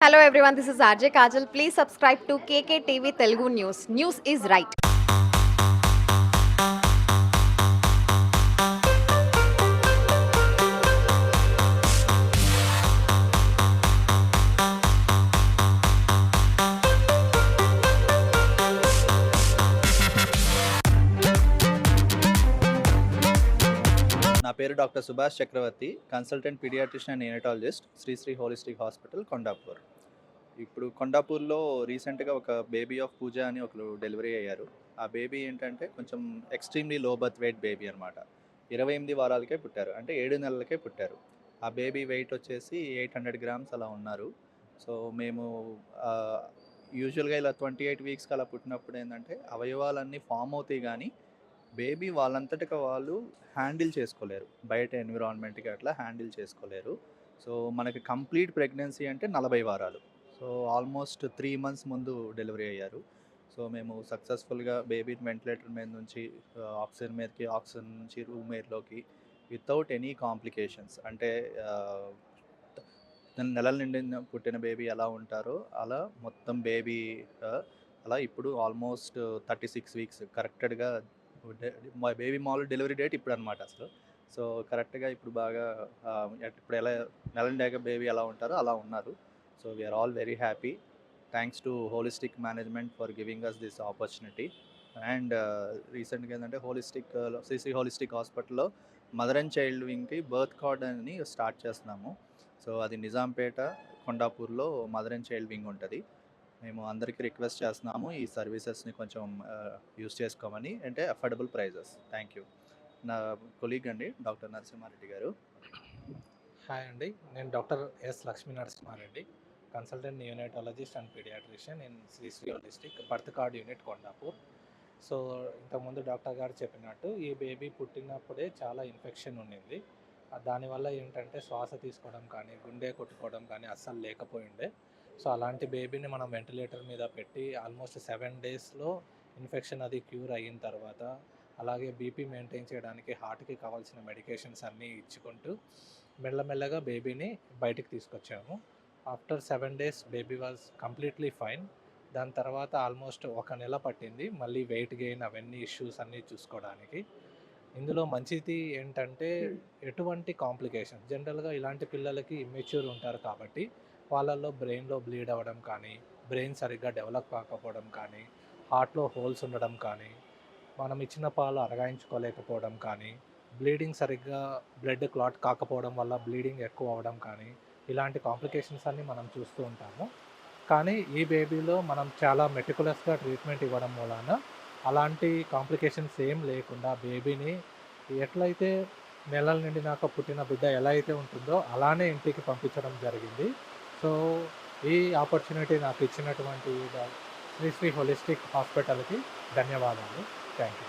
Hello everyone this is RJ Kajal please subscribe to KK TV Telugu news news is right పేరు doctor Subhash Chakravarthy consultant paediatrician and neonatologist Sri Sri holistic hospital Kondapur. ఇప్పుడు కొండాపూర్లో రీసెంట్గా ఒక baby of పూజ అని ఒకరు delivery అయ్యారు. ఆ baby ఏంటంటే కొంచెం extremely low birth weight baby అనమాట ఇరవై ఎనిమిది వారాలకే పుట్టారు. అంటే ఏడు నెలలకే పుట్టారు. ఆ బేబీ వెయిట్ వచ్చేసి ఎయిట్ హండ్రెడ్ గ్రామ్స్ అలా ఉన్నారు. సో మేము యూజువల్గా ఇలా ట్వంటీ ఎయిట్ వీక్స్కి అలా పుట్టినప్పుడు ఏంటంటే అవయవాలన్నీ ఫామ్ అవుతాయి కానీ బేబీ వాళ్ళంతటికి వాళ్ళు హ్యాండిల్ చేసుకోలేరు. బయట ఎన్విరాన్మెంట్కి అట్లా హ్యాండిల్ చేసుకోలేరు. సో మనకి కంప్లీట్ ప్రెగ్నెన్సీ అంటే నలభై వారాలు. సో ఆల్మోస్ట్ త్రీ మంత్స్ ముందు డెలివరీ అయ్యారు. సో మేము సక్సెస్ఫుల్గా బేబీని వెంటిలేటర్ మీద నుంచి ఆక్సిజన్ మీదకి ఆక్సిజన్ నుంచి రూమ్ ఎయిర్లోకి వితౌట్ ఎనీ కాంప్లికేషన్స్. అంటే నెలల నుండి పుట్టిన బేబీ ఎలా ఉంటారో అలా మొత్తం బేబీ అలా ఇప్పుడు ఆల్మోస్ట్ థర్టీ సిక్స్ వీక్స్ కరెక్టెడ్గా మా బేబీ మాల్ డెలివరీ డేట్ ఇప్పుడు అనమాట అసలు. సో కరెక్ట్గా ఇప్పుడు బాగా ఇప్పుడు ఎలా నెలండాక బేబీ ఎలా ఉంటారో అలా ఉన్నారు. So we are all very happy thanks to holistic management for giving us this opportunity and రీసెంట్గా ఏంటంటే హోలిస్టిక్ సిసి హోలిస్టిక్ హాస్పిటల్లో మదర్ అండ్ చైల్డ్ వింగ్కి బర్త్ కార్డ్ అని స్టార్ట్ చేస్తున్నాము. సో అది నిజాంపేట కొండాపూర్లో మదర్ అండ్ చైల్డ్ వింగ్ ఉంటుంది. మేము అందరికీ రిక్వెస్ట్ చేస్తున్నాము ఈ సర్వీసెస్ని కొంచెం యూస్ చేసుకోమని అంటే అఫోర్డబుల్ ప్రైజెస్ థ్యాంక్ యూ నా కొలీగ్ అండి డాక్టర్ నరసింహారెడ్డి గారు. హాయ్ అండి నేను doctor S Lakshmi Narasimha Reddy consultant neonatologist and paediatrician in Sri Sri district birth card unit Kondapur. So ఇంతకుముందు డాక్టర్ గారు చెప్పినట్టు ఈ బేబీ పుట్టినప్పుడే చాలా ఇన్ఫెక్షన్ ఉండింది. దానివల్ల ఏంటంటే శ్వాస తీసుకోవడం కానీ గుండె కొట్టుకోవడం కానీ అస్సలు లేకపోయిండే. సో అలాంటి బేబీని మనం వెంటిలేటర్ మీద పెట్టి ఆల్మోస్ట్ సెవెన్ డేస్లో ఇన్ఫెక్షన్ అది క్యూర్ అయిన తర్వాత అలాగే బీపీ మెయింటైన్ చేయడానికి హార్ట్కి కావాల్సిన మెడికేషన్స్ అన్నీ ఇచ్చుకుంటూ మెల్లమెల్లగా బేబీని బయటికి తీసుకొచ్చాము. After seven days baby was completely fine. దాని తర్వాత ఆల్మోస్ట్ ఒక నెల పట్టింది మళ్ళీ వెయిట్ గెయిన్ అవన్నీ ఇష్యూస్ అన్నీ చూసుకోవడానికి. ఇందులో మంచిది ఏంటంటే ఎటువంటి కాంప్లికేషన్ జనరల్గా ఇలాంటి పిల్లలకి ఇమ్మెచ్యూర్ ఉంటారు కాబట్టి వాళ్ళల్లో బ్రెయిన్లో బ్లీడ్ అవ్వడం కానీ బ్రెయిన్ సరిగ్గా డెవలప్ కాకపోవడం కానీ హార్ట్లో హోల్స్ ఉండడం కానీ మనం ఇచ్చిన పాలు అరగాయించుకోలేకపోవడం కానీ బ్లీడింగ్ సరిగ్గా బ్లడ్ క్లాట్ కాకపోవడం వల్ల బ్లీడింగ్ ఎక్కువ అవ్వడం కానీ ఇలాంటి కాంప్లికేషన్స్ అన్ని మనం చూస్తూ ఉంటాము. కానీ ఈ బేబీలో మనం చాలా మెటికులస్గా ట్రీట్మెంట్ ఇవ్వడం మూలాన అలాంటి కాంప్లికేషన్స్ ఏం లేకుండా బేబీని ఎట్లయితే నెలల నిండినాక పుట్టిన బిడ్డ ఎలా అయితే ఉంటుందో అలానే ఇంటికి పంపించడం జరిగింది. సో ఈ ఆపర్చునిటీ నాకు ఇచ్చినటువంటి శ్రీ శ్రీ హోలిస్టిక్ హాస్పిటల్కి ధన్యవాదాలు. Thank you